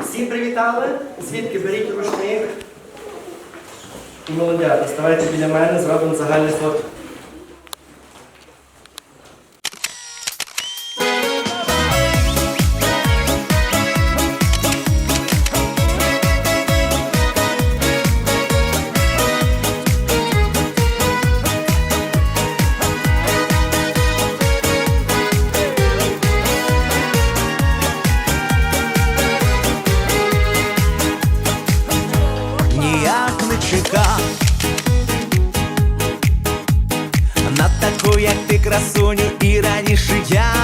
Всі привітали? Свідки, беріть рушник. І молодята, ставайте біля мене, зробимо загальний фото. Чекав На таку, як ти красуню, і раніше я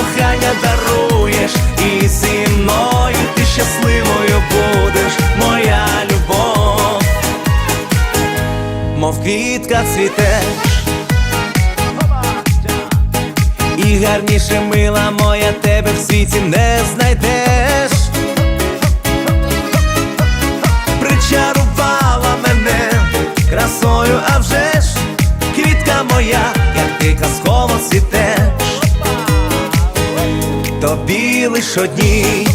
кохання даруєш, і зі мною ти щасливою будеш, моя любов. Мов квітка цвітеш, і гарніше мила моя тебе в світі не знайдеш. Причарувала мене красою, а вже ж квітка моя, як ти казково лиш одній.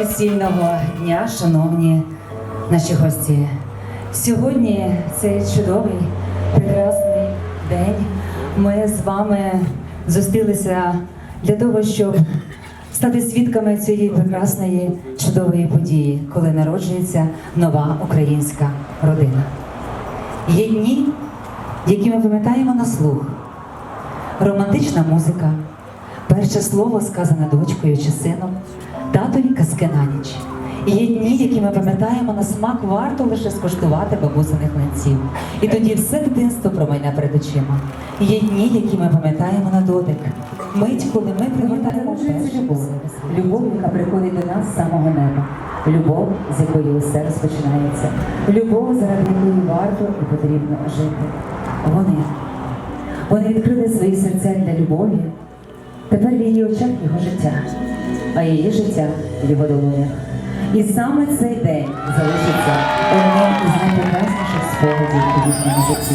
Весільного дня, шановні наші гості. Сьогодні цей чудовий, прекрасний день. Ми з вами зустрілися для того, щоб стати свідками цієї прекрасної чудової події, коли народжується нова українська родина. Є дні, які ми пам'ятаємо на слух, романтична музика, перше слово сказане дочкою чи сином, татові казки на ніч. І є дні, які ми пам'ятаємо на смак, варто лише скуштувати бабусиних млинців. І тоді все дитинство промайне перед очима. І Є дні, які ми пам'ятаємо на дотик. Мить, коли ми пригортаємо першу любов. Любов, яка приходить до нас з самого неба. Любов, з якої усе розпочинається. Любов, заради якої варто і потрібно жити. Вони. Вони відкрили свої серця для любові. Тепер в її очах його життя, а її життя в його долонях. І саме цей день залишиться одним із найпрекрасніших спогадів у їхньому житті,